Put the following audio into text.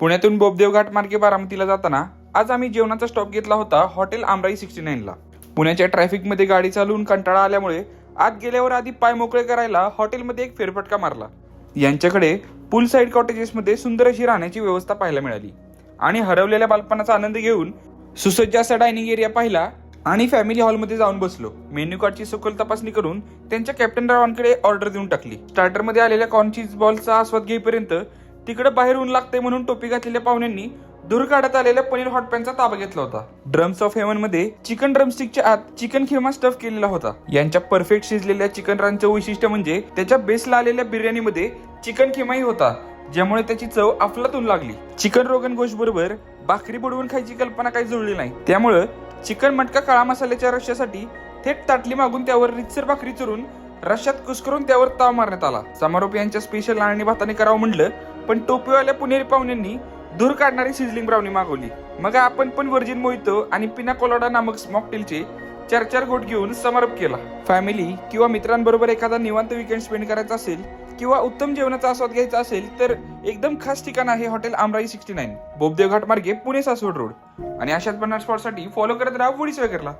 पुण्यातून बोबदेव घाट मार्गे बारामतीला जाताना आज आम्ही जेवणाचा स्टॉप घेतला होता हॉटेल आमराई सिक्स्टी नाईनला पुण्याच्या ट्रॅफिकमध्ये गाडी चालवून कंटाळा आल्यामुळे आत गेल्यावर आधी पाय मोकळे करायला हॉटेलमध्ये एक फेरफटका मारला. यांच्याकडे पूल साईड कॉटेजेसमध्ये सुंदर अशी राहण्याची व्यवस्था पाहायला मिळाली. आणि हरवलेल्या बालपणाचा आनंद घेऊन सुसज्ज असा डायनिंग एरिया पाहिला आणि फॅमिली हॉलमध्ये जाऊन बसलो. मेन्यू कार्डची सखोल तपासणी करून त्यांच्या कॅप्टन रावांकडे ऑर्डर देऊन टाकली. स्टार्टरमध्ये आलेल्या कॉर्न चीज बॉलचा आस्वाद घेईपर्यंत तिकडे बाहेर ऊन लागते म्हणून टोपी घातलेल्या पाहुण्यांनी दूर काढत आलेल्या पनीर हॉट पॅनचा ताबा घेतला होता. ड्रम्स ऑफ हेवनमध्ये चिकन ड्रमस्टिकच्या आत चिकन खिमा स्टफ केलेला होता. यांच्या परफेक्ट शिजलेल्या चिकन रानचं वैशिष्ट्य म्हणजे त्याच्या बेसला आलेल्या बिर्याणीमध्ये चिकन खिमाही होता ज्यामुळे त्याची चव अफलातून लागली. चिकन रोगन गोश बरोबर भाकरी बुडवून खायची कल्पना काही जुळली नाही. त्यामुळं चिकन मटका काळा मसाल्याच्या रश्यासाठी थेट ताटली मागून त्यावर रितसर भाकरी चुरून रश्यात कुस्करून त्यावर ताव मारण्यात आला. समारोप यांच्या स्पेशल आणि भाताने करावं म्हणलं पण टोपीवाल्या पुणेरी पाहुण्यांनी दूर काढणारी सिझलिंग ब्राउनी मागवली. मग आपण पण व्हर्जिन मोहितो आणि पिनाकोलाडा नामक मॉकटेलचे चार चार गोट घेऊन समारोप केला. फॅमिली किंवा मित्रांबरोबर एखादा निवांत विकेंड स्पेंड करायचा असेल किंवा उत्तम जेवणाचा आस्वाद घ्यायचा असेल तर एकदम खास ठिकाण आहे hotel Amrai sixty nine Bobdev Ghat मार्गे पुणे सासवड रोड. आणि अशाच पन्नास स्पॉटसाठी फॉलो करत राहा वुडी करला